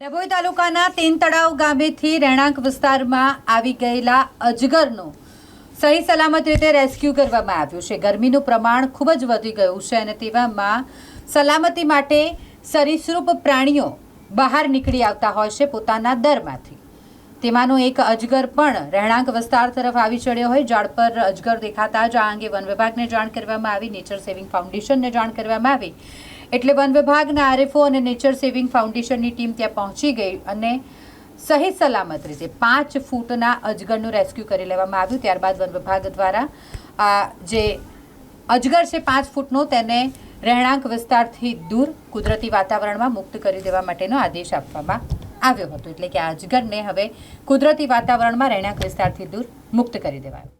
ડભોઈ તાલુકાના તીન તળાવ ગામેથી રહેણાંક વિસ્તારમાં આવી ગયેલા અજગરનો સહી સલામત રીતે રેસ્ક્યુ કરવામાં આવ્યું છે. ગરમીનું પ્રમાણ ખૂબ જ વધી ગયું છે અને તેવામાં સલામતી માટે સરીસૃપ પ્રાણીઓ બહાર નીકળી આવતા હોય છે પોતાના દરમાંથી. તેમાંનો એક અજગર પણ રહેણાંક વિસ્તાર તરફ આવી ચડ્યો હોય. ઝાડ પર અજગર દેખાતા જ આ અંગે વન વિભાગને જાણ કરવામાં આવી. નેચર સેવિંગ ફાઉન્ડેશનને જાણ કરવામાં આવી. એટલે વન વિભાગના આરએફઓ અને નેચર સેવિંગ ફાઉન્ડેશનની ટીમ ત્યાં પહોંચી ગઈ અને સહી સલામત રીતે પાંચ ફૂટના અજગરનું રેસ્ક્યુ કરી લેવામાં આવ્યું. ત્યારબાદ વન વિભાગ દ્વારા જે અજગર છે પાંચ ફૂટનો તેને રહેણાંક વિસ્તારથી દૂર કુદરતી વાતાવરણમાં મુક્ત કરી દેવા માટેનો આદેશ આપવામાં આવ્યો હતો. એટલે કે આ અજગરને હવે કુદરતી વાતાવરણમાં રહેણાંક વિસ્તારથી દૂર મુક્ત કરી દેવાયો.